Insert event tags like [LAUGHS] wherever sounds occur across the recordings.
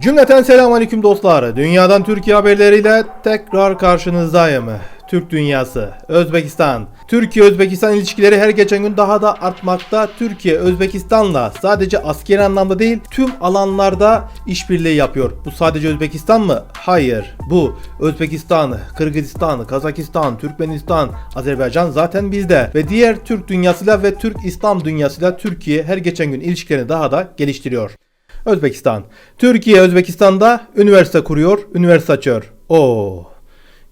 Cümleten selamünaleyküm dostlar. Dünyadan Türkiye haberleriyle tekrar karşınızdayım. Türk dünyası, Özbekistan. Türkiye-Özbekistan ilişkileri her geçen gün daha da artmakta. Türkiye, Özbekistan'la sadece askeri anlamda değil tüm alanlarda işbirliği yapıyor. Bu sadece Özbekistan mı? Hayır. Bu Özbekistan, Kırgızistan, Kazakistan, Türkmenistan, Azerbaycan zaten bizde. Ve diğer Türk dünyasıyla ve Türk İslam dünyasıyla Türkiye her geçen gün ilişkilerini daha da geliştiriyor. Özbekistan. Türkiye Özbekistan'da üniversite kuruyor, üniversite açıyor. Oo.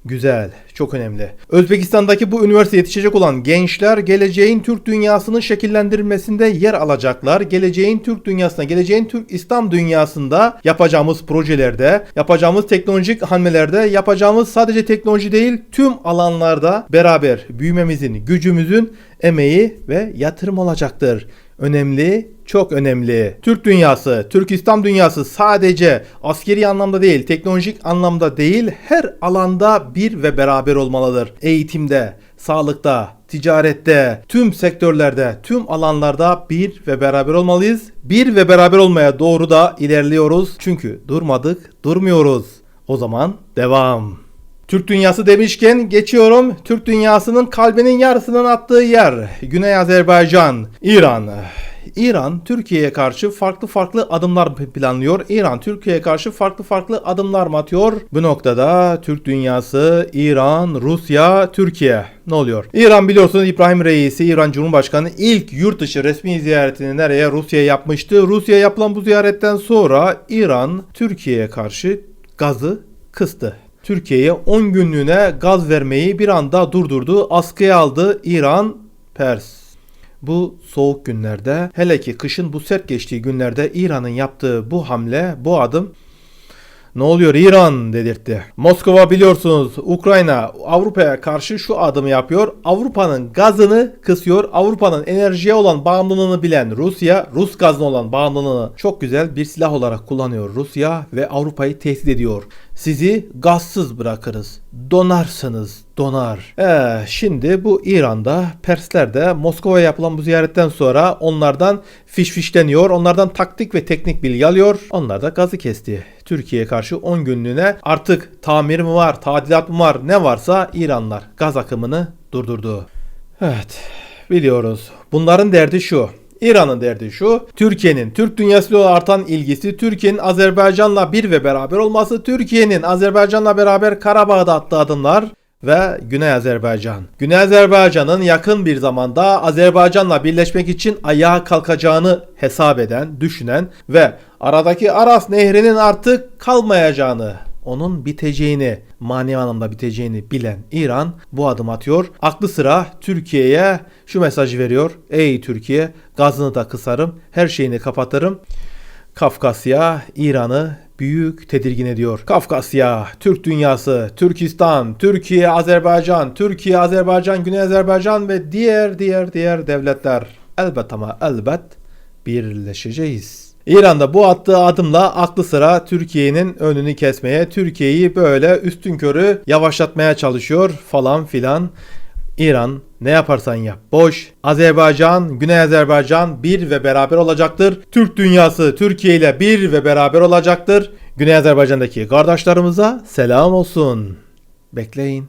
Güzel, çok önemli. Özbekistan'daki bu üniversite yetişecek olan gençler geleceğin Türk dünyasının şekillendirilmesinde yer alacaklar. Geleceğin Türk dünyasına, geleceğin Türk İslam dünyasında yapacağımız projelerde, yapacağımız teknolojik hamlelerde, yapacağımız sadece teknoloji değil tüm alanlarda beraber büyümemizin, gücümüzün emeği ve yatırım olacaktır. Önemli, çok önemli. Türk dünyası, Türk İslam dünyası sadece askeri anlamda değil, teknolojik anlamda değil, her alanda bir ve beraber olmalıdır. Eğitimde, sağlıkta, ticarette, tüm sektörlerde, tüm alanlarda bir ve beraber olmalıyız. Bir ve beraber olmaya doğru da ilerliyoruz. Çünkü durmadık, durmuyoruz. O zaman devam. Türk dünyası demişken geçiyorum. Türk dünyasının kalbinin yarısının attığı yer. Güney Azerbaycan, İran. İran Türkiye'ye karşı farklı farklı adımlar planlıyor. İran Türkiye'ye karşı farklı farklı adımlar mı atıyor? Bu noktada Türk dünyası, İran, Rusya, Türkiye ne oluyor? İran biliyorsunuz İbrahim Reisi, İran Cumhurbaşkanı ilk yurt dışı resmi ziyaretini nereye? Rusya'ya yapmıştı. Rusya'ya yapılan bu ziyaretten sonra İran Türkiye'ye karşı gazı kıstı. Türkiye'ye 10 günlüğüne gaz vermeyi bir anda durdurdu. Askıya aldı İran, Pers. Bu soğuk günlerde hele ki kışın bu sert geçtiği günlerde İran'ın yaptığı bu hamle, bu adım ne oluyor İran dedirtti. Moskova biliyorsunuz Ukrayna Avrupa'ya karşı şu adımı yapıyor. Avrupa'nın gazını kısıyor. Avrupa'nın enerjiye olan bağımlılığını bilen Rusya, Rus gazına olan bağımlılığını çok güzel bir silah olarak kullanıyor Rusya ve Avrupa'yı tehdit ediyor. Sizi gazsız bırakırız. Donarsınız, donar. Ee, şimdi bu İran'da Persler de Moskova'ya yapılan bu ziyaretten sonra onlardan fiş fişleniyor. Onlardan taktik ve teknik bilgi alıyor. Onlar da gazı kesti. Türkiye'ye karşı 10 günlüğüne artık tamir mi var, tadilat mı var ne varsa İranlar gaz akımını durdurdu. Evet biliyoruz. Bunların derdi şu. İran'ın derdi şu. Türkiye'nin Türk dünyasıyla artan ilgisi, Türkiye'nin Azerbaycan'la bir ve beraber olması, Türkiye'nin Azerbaycan'la beraber Karabağ'da attığı adımlar ve Güney Azerbaycan. Güney Azerbaycan'ın yakın bir zamanda Azerbaycan'la birleşmek için ayağa kalkacağını hesap eden, düşünen ve aradaki Aras Nehri'nin artık kalmayacağını onun biteceğini, mani anlamda biteceğini bilen İran bu adım atıyor. Aklı sıra Türkiye'ye şu mesajı veriyor. Ey Türkiye gazını da kısarım, her şeyini kapatırım. Kafkasya İran'ı büyük tedirgin ediyor. Kafkasya, Türk dünyası, Türkistan, Türkiye, Azerbaycan, Türkiye, Azerbaycan, Güney Azerbaycan ve diğer diğer diğer devletler elbet ama elbet birleşeceğiz. İran'da bu attığı adımla aklı sıra Türkiye'nin önünü kesmeye, Türkiye'yi böyle üstün körü yavaşlatmaya çalışıyor falan filan. İran ne yaparsan yap boş. Azerbaycan, Güney Azerbaycan bir ve beraber olacaktır. Türk dünyası Türkiye ile bir ve beraber olacaktır. Güney Azerbaycan'daki kardeşlerimize selam olsun. Bekleyin,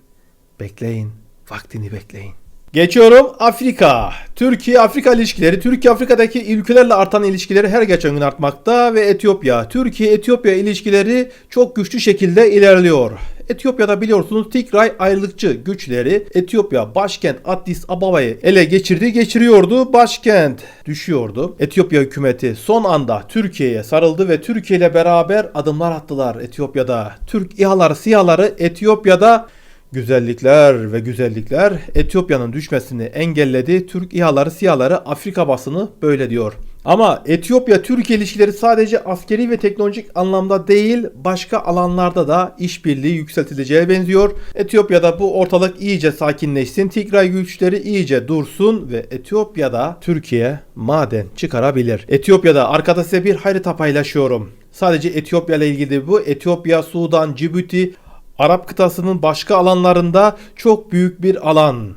bekleyin, vaktini bekleyin. Geçiyorum Afrika. Türkiye-Afrika ilişkileri, Türkiye-Afrika'daki ülkelerle artan ilişkileri her geçen gün artmakta ve Etiyopya, Türkiye-Etiyopya ilişkileri çok güçlü şekilde ilerliyor. Etiyopya'da biliyorsunuz Tigray ayrılıkçı güçleri Etiyopya başkent Addis Ababa'yı ele geçirdi geçiriyordu. Başkent düşüyordu. Etiyopya hükümeti son anda Türkiye'ye sarıldı ve Türkiye ile beraber adımlar attılar Etiyopya'da. Türk İHA'ları, SİHA'ları Etiyopya'da Güzellikler ve güzellikler Etiyopya'nın düşmesini engelledi. Türk İHA'ları, SİHA'ları Afrika basını böyle diyor. Ama Etiyopya-Türkiye ilişkileri sadece askeri ve teknolojik anlamda değil başka alanlarda da işbirliği yükseltileceğe benziyor. Etiyopya'da bu ortalık iyice sakinleşsin, Tigray güçleri iyice dursun ve Etiyopya'da Türkiye maden çıkarabilir. Etiyopya'da arkada size bir harita paylaşıyorum. Sadece Etiyopya ile ilgili bu. Etiyopya, Sudan, Cibuti, Arap kıtasının başka alanlarında çok büyük bir alan.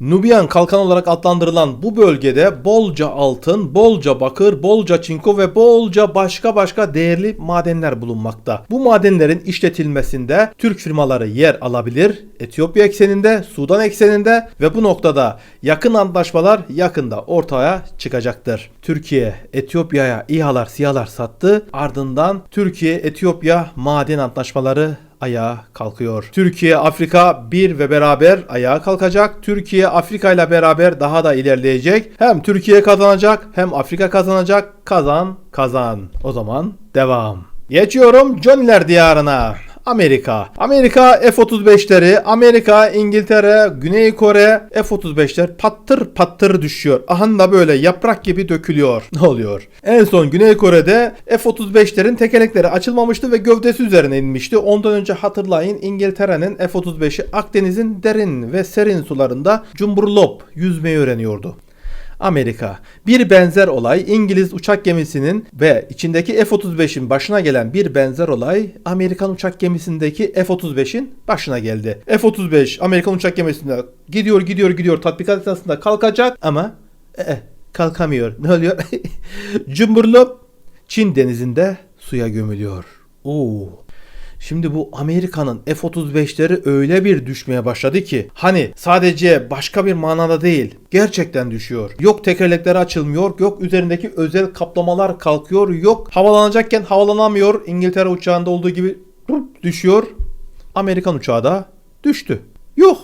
Nubian kalkan olarak adlandırılan bu bölgede bolca altın, bolca bakır, bolca çinko ve bolca başka başka değerli madenler bulunmakta. Bu madenlerin işletilmesinde Türk firmaları yer alabilir. Etiyopya ekseninde, Sudan ekseninde ve bu noktada yakın antlaşmalar yakında ortaya çıkacaktır. Türkiye Etiyopya'ya İHA'lar, SİHA'lar sattı. Ardından Türkiye Etiyopya maden antlaşmaları ayağa kalkıyor. Türkiye Afrika bir ve beraber ayağa kalkacak. Türkiye Afrika ile beraber daha da ilerleyecek. Hem Türkiye kazanacak hem Afrika kazanacak. Kazan kazan. O zaman devam. Geçiyorum Johnny'ler diyarına. Amerika. Amerika F-35'leri, Amerika, İngiltere, Güney Kore F-35'ler pattır pattır düşüyor. Aha da böyle yaprak gibi dökülüyor. [LAUGHS] Ne oluyor? En son Güney Kore'de F-35'lerin tekerlekleri açılmamıştı ve gövdesi üzerine inmişti. Ondan önce hatırlayın İngiltere'nin F-35'i Akdeniz'in derin ve serin sularında cumburlop yüzmeyi öğreniyordu. Amerika. Bir benzer olay İngiliz uçak gemisinin ve içindeki F-35'in başına gelen bir benzer olay Amerikan uçak gemisindeki F-35'in başına geldi. F-35 Amerikan uçak gemisinde gidiyor gidiyor gidiyor tatbikat esnasında kalkacak ama e, kalkamıyor. Ne oluyor? [LAUGHS] Cumburlop Çin denizinde suya gömülüyor. Oo. Şimdi bu Amerika'nın F-35'leri öyle bir düşmeye başladı ki hani sadece başka bir manada değil gerçekten düşüyor. Yok tekerlekleri açılmıyor, yok üzerindeki özel kaplamalar kalkıyor, yok havalanacakken havalanamıyor. İngiltere uçağında olduğu gibi düşüyor. Amerikan uçağı da düştü. Yok.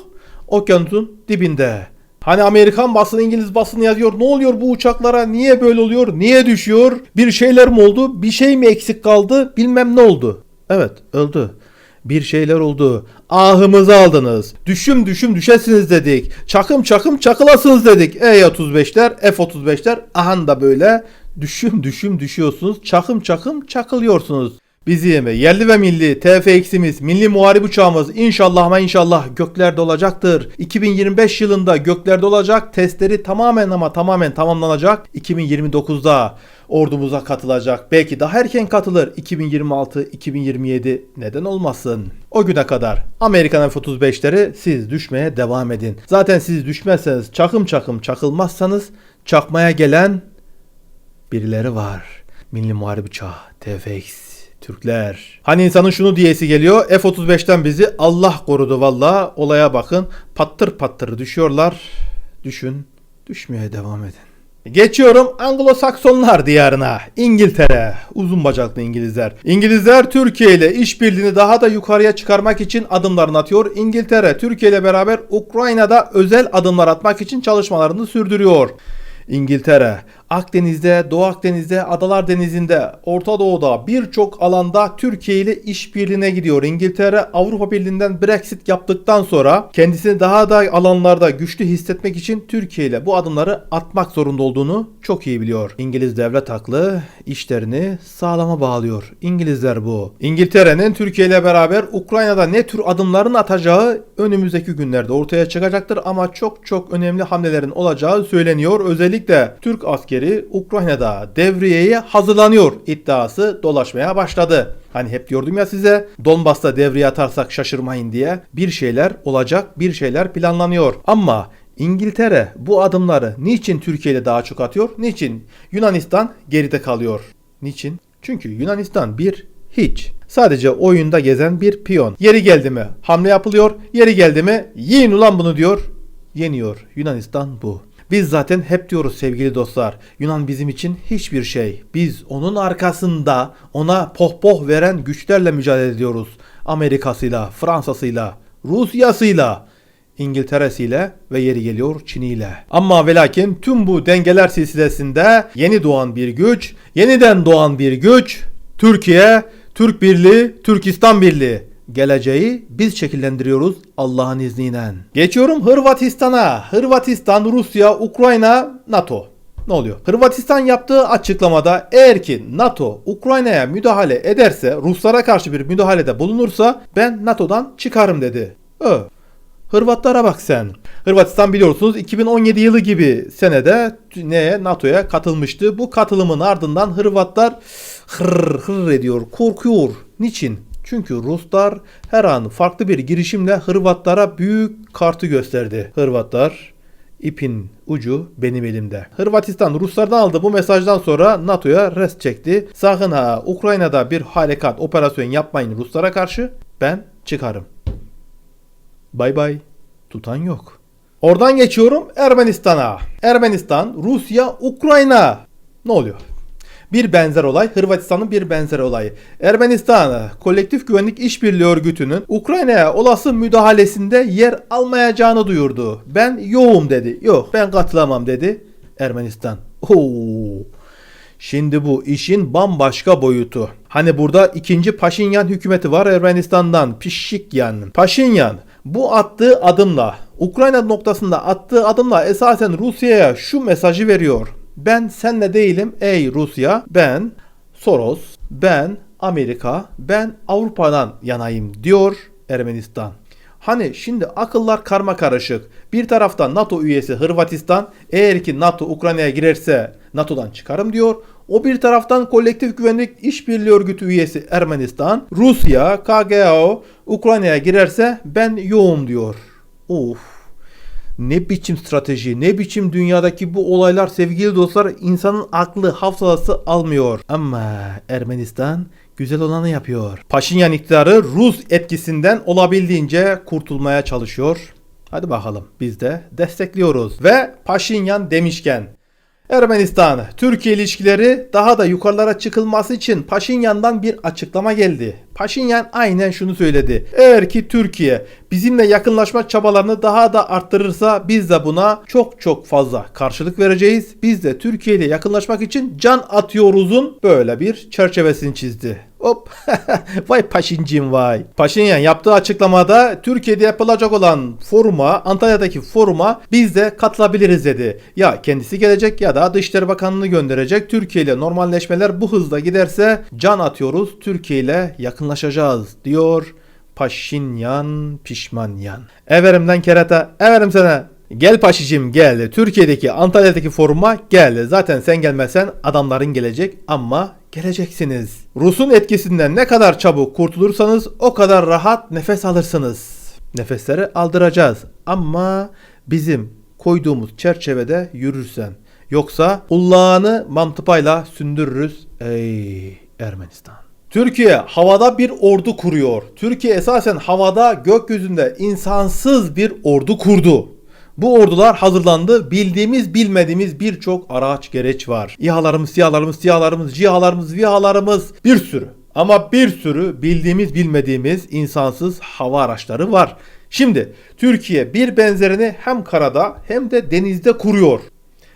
Okyanusun dibinde. Hani Amerikan basını İngiliz basını yazıyor. Ne oluyor bu uçaklara? Niye böyle oluyor? Niye düşüyor? Bir şeyler mi oldu? Bir şey mi eksik kaldı? Bilmem ne oldu. Evet öldü. Bir şeyler oldu. Ahımızı aldınız. Düşüm düşüm düşesiniz dedik. Çakım çakım çakılasınız dedik. E-35'ler, F-35'ler ahan da böyle düşüm düşüm düşüyorsunuz. Çakım çakım çakılıyorsunuz. Bizim yerli ve milli TFX'imiz, milli muharip uçağımız inşallah ama inşallah göklerde olacaktır. 2025 yılında göklerde olacak. Testleri tamamen ama tamamen tamamlanacak. 2029'da ordumuza katılacak. Belki daha erken katılır. 2026, 2027 neden olmasın? O güne kadar Amerikan F-35'leri siz düşmeye devam edin. Zaten siz düşmezseniz çakım çakım çakılmazsanız çakmaya gelen birileri var. Milli Muharip Uçağı TFX. Türkler. Hani insanın şunu diyesi geliyor. F-35'ten bizi Allah korudu valla. Olaya bakın. Pattır pattır düşüyorlar. Düşün. Düşmeye devam edin. Geçiyorum Anglo-Saksonlar diyarına. İngiltere. Uzun bacaklı İngilizler. İngilizler Türkiye ile işbirliğini daha da yukarıya çıkarmak için adımlarını atıyor. İngiltere Türkiye ile beraber Ukrayna'da özel adımlar atmak için çalışmalarını sürdürüyor. İngiltere, Akdeniz'de, Doğu Akdeniz'de, Adalar Denizi'nde, Orta Doğu'da birçok alanda Türkiye ile işbirliğine gidiyor. İngiltere Avrupa Birliği'nden Brexit yaptıktan sonra kendisini daha da alanlarda güçlü hissetmek için Türkiye ile bu adımları atmak zorunda olduğunu çok iyi biliyor. İngiliz devlet aklı işlerini sağlama bağlıyor. İngilizler bu. İngiltere'nin Türkiye ile beraber Ukrayna'da ne tür adımların atacağı önümüzdeki günlerde ortaya çıkacaktır ama çok çok önemli hamlelerin olacağı söyleniyor. Özellikle Türk askeri Ukrayna'da devriyeye hazırlanıyor iddiası dolaşmaya başladı. Hani hep diyordum ya size Donbas'ta devriye atarsak şaşırmayın diye bir şeyler olacak, bir şeyler planlanıyor. Ama İngiltere bu adımları niçin Türkiye ile daha çok atıyor? Niçin Yunanistan geride kalıyor? Niçin? Çünkü Yunanistan bir hiç. Sadece oyunda gezen bir piyon. Yeri geldi mi hamle yapılıyor, yeri geldi mi yiyin ulan bunu diyor. Yeniyor. Yunanistan bu. Biz zaten hep diyoruz sevgili dostlar. Yunan bizim için hiçbir şey. Biz onun arkasında ona pohpoh veren güçlerle mücadele ediyoruz. Amerika'sıyla, Fransa'sıyla, Rusya'sıyla, İngiltere'siyle ve yeri geliyor Çin'iyle. Ama ve lakin tüm bu dengeler silsilesinde yeni doğan bir güç, yeniden doğan bir güç, Türkiye, Türk Birliği, Türkistan Birliği geleceği biz şekillendiriyoruz Allah'ın izniyle. Geçiyorum Hırvatistan'a. Hırvatistan, Rusya, Ukrayna, NATO. Ne oluyor? Hırvatistan yaptığı açıklamada eğer ki NATO Ukrayna'ya müdahale ederse, Ruslara karşı bir müdahalede bulunursa ben NATO'dan çıkarım dedi. Ö. Hırvatlara bak sen. Hırvatistan biliyorsunuz 2017 yılı gibi senede neye NATO'ya katılmıştı. Bu katılımın ardından Hırvatlar hır hır ediyor, korkuyor. Niçin? Çünkü Ruslar her an farklı bir girişimle Hırvatlara büyük kartı gösterdi. Hırvatlar İpin ucu benim elimde. Hırvatistan Ruslardan aldı bu mesajdan sonra NATO'ya rest çekti. Sakın ha Ukrayna'da bir harekat operasyon yapmayın Ruslara karşı ben çıkarım. Bay bay. Tutan yok. Oradan geçiyorum Ermenistan'a. Ermenistan, Rusya, Ukrayna. Ne oluyor? Bir benzer olay Hırvatistan'ın bir benzer olayı. Ermenistan Kolektif Güvenlik İşbirliği Örgütü'nün Ukrayna'ya olası müdahalesinde yer almayacağını duyurdu. Ben yoğum dedi. Yok ben katılamam dedi Ermenistan. Oo. Şimdi bu işin bambaşka boyutu. Hani burada ikinci Paşinyan hükümeti var Ermenistan'dan. Pişikyan. Paşinyan bu attığı adımla Ukrayna noktasında attığı adımla esasen Rusya'ya şu mesajı veriyor. Ben senle değilim ey Rusya. Ben Soros, ben Amerika, ben Avrupa'dan yanayım diyor Ermenistan. Hani şimdi akıllar karma karışık. Bir taraftan NATO üyesi Hırvatistan eğer ki NATO Ukrayna'ya girerse NATO'dan çıkarım diyor. O bir taraftan Kolektif Güvenlik İşbirliği Örgütü üyesi Ermenistan, Rusya, KGO Ukrayna'ya girerse ben yoğum diyor. Of. Ne biçim strateji, ne biçim dünyadaki bu olaylar sevgili dostlar insanın aklı, hafızası almıyor. Ama Ermenistan güzel olanı yapıyor. Paşinyan iktidarı Rus etkisinden olabildiğince kurtulmaya çalışıyor. Hadi bakalım biz de destekliyoruz. Ve Paşinyan demişken Ermenistan, Türkiye ilişkileri daha da yukarılara çıkılması için Paşinyan'dan bir açıklama geldi. Paşinyan aynen şunu söyledi. Eğer ki Türkiye bizimle yakınlaşma çabalarını daha da arttırırsa biz de buna çok çok fazla karşılık vereceğiz. Biz de Türkiye ile yakınlaşmak için can atıyoruzun böyle bir çerçevesini çizdi. Hop. [LAUGHS] vay Paşincim vay. Paşinyan yaptığı açıklamada Türkiye'de yapılacak olan foruma, Antalya'daki foruma biz de katılabiliriz dedi. Ya kendisi gelecek ya da Dışişleri Bakanlığı gönderecek. Türkiye ile normalleşmeler bu hızla giderse can atıyoruz. Türkiye ile yakınlaşacağız diyor. Paşinyan pişmanyan. Everimden kerata, everim sana. Gel paşicim gel. Türkiye'deki Antalya'daki foruma gel. Zaten sen gelmezsen adamların gelecek ama geleceksiniz. Rus'un etkisinden ne kadar çabuk kurtulursanız o kadar rahat nefes alırsınız. Nefesleri aldıracağız ama bizim koyduğumuz çerçevede yürürsen. Yoksa kulağını mantıpayla sündürürüz. Ey Ermenistan. Türkiye havada bir ordu kuruyor. Türkiye esasen havada gökyüzünde insansız bir ordu kurdu. Bu ordular hazırlandı. Bildiğimiz bilmediğimiz birçok araç gereç var. İHA'larımız, SİHA'larımız, SİHA'larımız, CİHA'larımız, VİHA'larımız bir sürü. Ama bir sürü bildiğimiz bilmediğimiz insansız hava araçları var. Şimdi Türkiye bir benzerini hem karada hem de denizde kuruyor.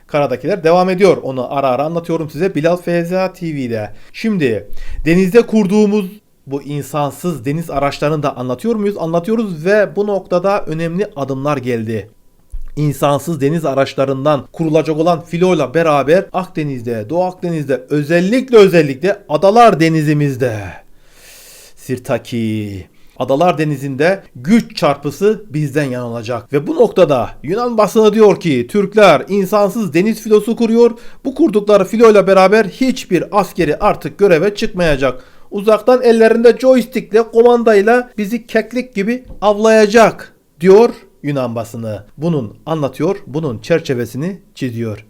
Karadakiler devam ediyor. Onu ara ara anlatıyorum size Bilal Feyza TV'de. Şimdi denizde kurduğumuz bu insansız deniz araçlarını da anlatıyor muyuz? Anlatıyoruz ve bu noktada önemli adımlar geldi. İnsansız deniz araçlarından kurulacak olan filoyla beraber Akdeniz'de, Doğu Akdeniz'de özellikle özellikle Adalar Denizimizde Sirtaki Adalar Denizi'nde güç çarpısı bizden yan olacak. Ve bu noktada Yunan basını diyor ki Türkler insansız deniz filosu kuruyor. Bu kurdukları filoyla beraber hiçbir askeri artık göreve çıkmayacak. Uzaktan ellerinde joystickle komandayla bizi keklik gibi avlayacak diyor Yunan basını. Bunun anlatıyor, bunun çerçevesini çiziyor.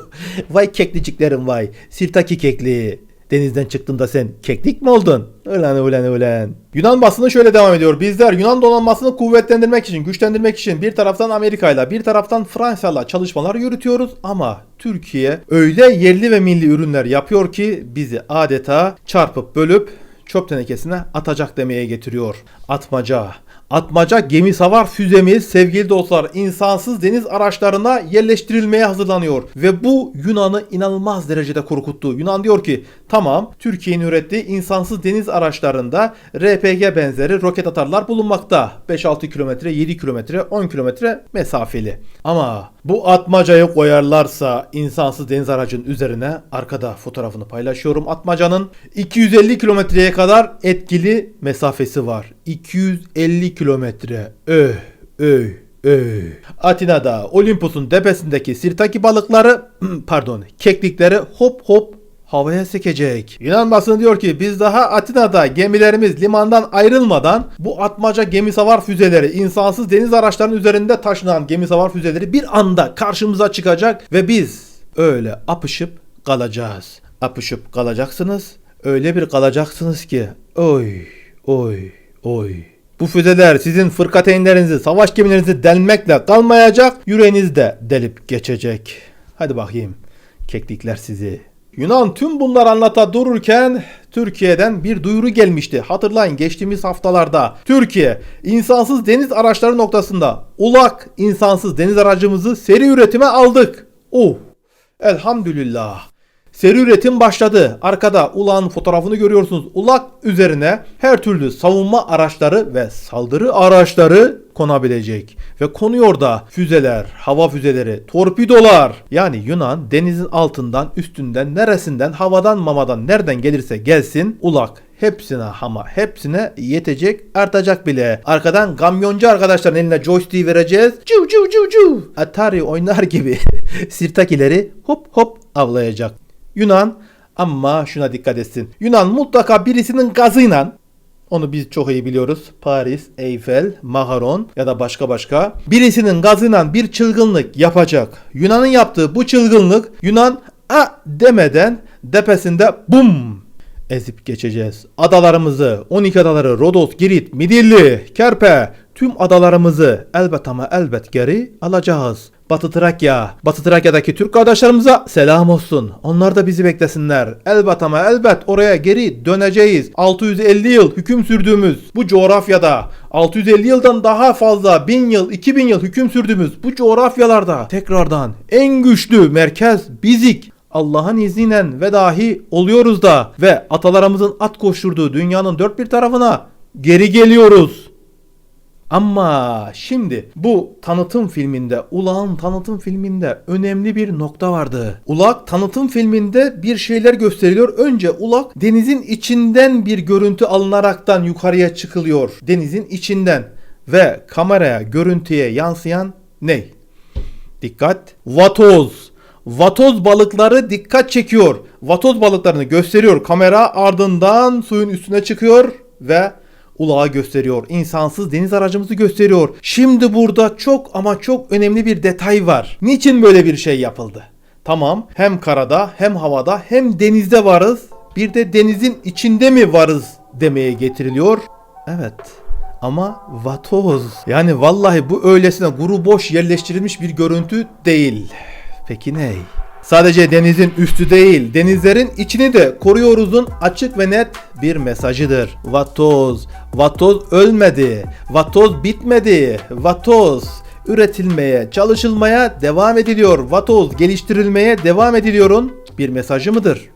[LAUGHS] vay kekliciklerim vay. Sirtaki kekli. Denizden çıktığında sen keklik mi oldun? Ulan ulan ulan. Yunan basını şöyle devam ediyor. Bizler Yunan donanmasını kuvvetlendirmek için, güçlendirmek için bir taraftan Amerika ile bir taraftan Fransa ile çalışmalar yürütüyoruz ama Türkiye öyle yerli ve milli ürünler yapıyor ki bizi adeta çarpıp bölüp çöp tenekesine atacak demeye getiriyor. Atmaca. Atmaca gemi savar füzemiz sevgili dostlar insansız deniz araçlarına yerleştirilmeye hazırlanıyor. Ve bu Yunan'ı inanılmaz derecede korkuttu. Yunan diyor ki tamam Türkiye'nin ürettiği insansız deniz araçlarında RPG benzeri roket atarlar bulunmakta. 5-6 kilometre, 7 kilometre, 10 kilometre mesafeli. Ama bu atmacayı koyarlarsa insansız deniz aracın üzerine arkada fotoğrafını paylaşıyorum. Atmacanın 250 kilometreye kadar etkili mesafesi var. 250 kilometre. Öh, öh, öh. Atina'da Olympus'un tepesindeki sirtaki balıkları [CLEARS THROAT] pardon keklikleri hop hop havaya sekecek. Yunan basını diyor ki biz daha Atina'da gemilerimiz limandan ayrılmadan bu atmaca gemi savar füzeleri, insansız deniz araçlarının üzerinde taşınan gemi savar füzeleri bir anda karşımıza çıkacak ve biz öyle apışıp kalacağız. Apışıp kalacaksınız. Öyle bir kalacaksınız ki oy oy oy. Bu füzeler sizin fırkateynlerinizi, savaş gemilerinizi delmekle kalmayacak, yüreğinizde delip geçecek. Hadi bakayım, keklikler sizi. Yunan tüm bunlar anlata dururken Türkiye'den bir duyuru gelmişti. Hatırlayın geçtiğimiz haftalarda Türkiye insansız deniz araçları noktasında ulak insansız deniz aracımızı seri üretime aldık. Oh elhamdülillah. Seri üretim başladı. Arkada Ulak'ın fotoğrafını görüyorsunuz. Ulak üzerine her türlü savunma araçları ve saldırı araçları konabilecek. Ve konuyor da füzeler, hava füzeleri, torpidolar. Yani Yunan denizin altından, üstünden, neresinden, havadan, mamadan, nereden gelirse gelsin Ulak hepsine ama hepsine yetecek artacak bile. Arkadan kamyoncu arkadaşların eline joystick vereceğiz. Cu cu cu cu. Atari oynar gibi [LAUGHS] sirtakileri hop hop avlayacak. Yunan ama şuna dikkat etsin. Yunan mutlaka birisinin gazıyla onu biz çok iyi biliyoruz. Paris, Eiffel, Maharon ya da başka başka. Birisinin gazıyla bir çılgınlık yapacak. Yunan'ın yaptığı bu çılgınlık Yunan a demeden depesinde bum ezip geçeceğiz. Adalarımızı, 12 adaları, Rodos, Girit, Midilli, Kerpe, tüm adalarımızı elbet ama elbet geri alacağız. Batı Trakya, Batı Trakya'daki Türk kardeşlerimize selam olsun. Onlar da bizi beklesinler. Elbet ama elbet oraya geri döneceğiz. 650 yıl hüküm sürdüğümüz bu coğrafyada 650 yıldan daha fazla 1000 yıl 2000 yıl hüküm sürdüğümüz bu coğrafyalarda tekrardan en güçlü merkez bizik. Allah'ın izniyle ve dahi oluyoruz da ve atalarımızın at koşturduğu dünyanın dört bir tarafına geri geliyoruz. Ama şimdi bu tanıtım filminde, Ulak'ın tanıtım filminde önemli bir nokta vardı. Ulak tanıtım filminde bir şeyler gösteriliyor. Önce Ulak denizin içinden bir görüntü alınaraktan yukarıya çıkılıyor. Denizin içinden ve kameraya, görüntüye yansıyan ne? Dikkat. Vatoz. Vatoz balıkları dikkat çekiyor. Vatoz balıklarını gösteriyor. Kamera ardından suyun üstüne çıkıyor ve ulağı gösteriyor. İnsansız deniz aracımızı gösteriyor. Şimdi burada çok ama çok önemli bir detay var. Niçin böyle bir şey yapıldı? Tamam hem karada hem havada hem denizde varız. Bir de denizin içinde mi varız demeye getiriliyor. Evet ama vatoz. Yani vallahi bu öylesine guru boş yerleştirilmiş bir görüntü değil. Peki ney? Sadece denizin üstü değil, denizlerin içini de koruyoruzun açık ve net bir mesajıdır. Vatoz, vatoz ölmedi, vatoz bitmedi, vatoz üretilmeye, çalışılmaya devam ediliyor. Vatoz geliştirilmeye devam ediliyorun bir mesajı mıdır?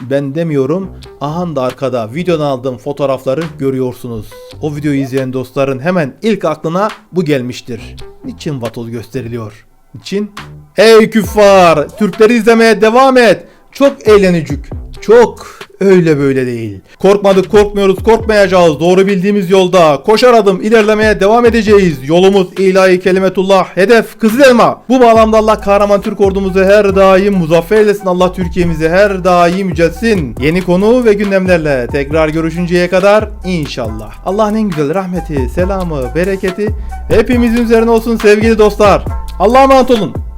Ben demiyorum. Aha da arkada videodan aldığım fotoğrafları görüyorsunuz. O videoyu izleyen dostların hemen ilk aklına bu gelmiştir. Niçin vatoz gösteriliyor? Niçin? Ey küffar! Türkleri izlemeye devam et. Çok eğlenicik. Çok öyle böyle değil. Korkmadık korkmuyoruz korkmayacağız. Doğru bildiğimiz yolda koşar adım ilerlemeye devam edeceğiz. Yolumuz ilahi kelimetullah. Hedef Kızıl Elma. Bu bağlamda Allah kahraman Türk ordumuzu her daim muzaffer eylesin. Allah Türkiye'mizi her daim yücelsin. Yeni konu ve gündemlerle tekrar görüşünceye kadar inşallah. Allah'ın en güzel rahmeti, selamı, bereketi hepimizin üzerine olsun sevgili dostlar. Allah'a emanet olun.